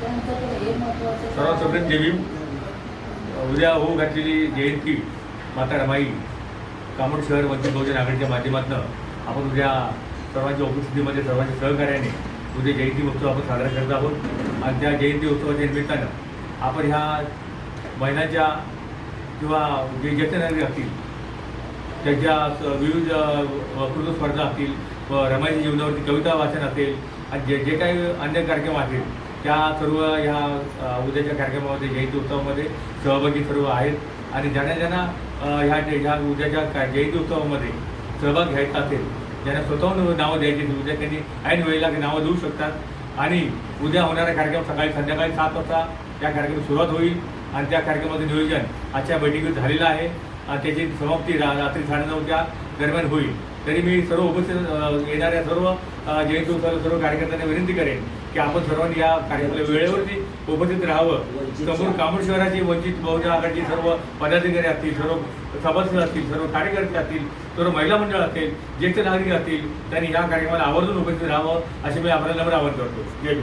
सर्वात सगळ्यात देवी उद्या होऊ घातलेली जयंती माता रमाई कामोड शहर वंचित बहुजन आघाडीच्या माध्यमातून आपण उद्या सर्वांच्या उपस्थितीमध्ये सर्वांच्या सहकार्याने उद्या जयंती उत्सव आपण साजरा करत आहोत. आणि त्या जयंती उत्सवाच्या निमित्तानं आपण ह्या महिन्याच्या किंवा जे ज्येष्ठ नागरिक असतील त्यांच्या विविध अ, वक्तृत्व स्पर्धा असतील व रमाईच्या जीवनावरती कविता वाचन असेल आणि जे जे काही अन्य कार्यक्रम असतील त्या सर्व ह्या उद्याच्या कार्यक्रमामध्ये जयंती उत्सवामध्ये सहभागी सर्व आहेत. आणि ज्यांना ज्यांना ह्या ह्या उद्याच्या का- जयंती उत्सवामध्ये सहभाग घ्यायचा असेल ज्यांना स्वतःहून नावं द्यायची उद्या त्यांनी ऐन वेळेला नावं देऊ शकतात. आणि उद्या होणारा कार्यक्रम सकाळी संध्याकाळी सात वाजता त्या कार्यक्रमाची सुरुवात होईल. आणि त्या कार्यक्रमाचं नियोजन आजच्या बैठकीत झालेलं आहे. आणि त्याची समाप्ती रा रात्री साडेनऊच्या दरम्यान होईल. तरी मी सर्व उपस्थित येणाऱ्या सर्व जयंती उत्सवाला सर्व कार्यकर्त्यांना विनंती करेन की आपण सर्वांनी या कार्यक्रमाला वेळेवरती उपस्थित राहावं. समोर कामोड शहराची वंचित बहुजन आघाडीची सर्व पदाधिकारी असतील सर्व सभासद असतील सर्व कार्यकर्ते असतील सर्व महिला मंडळ असेल ज्येष्ठ नागरिक असतील त्यांनी या कार्यक्रमाला आवर्जून उपस्थित राहावं असे मी आपल्याला नम्र आवाहन करतो. जय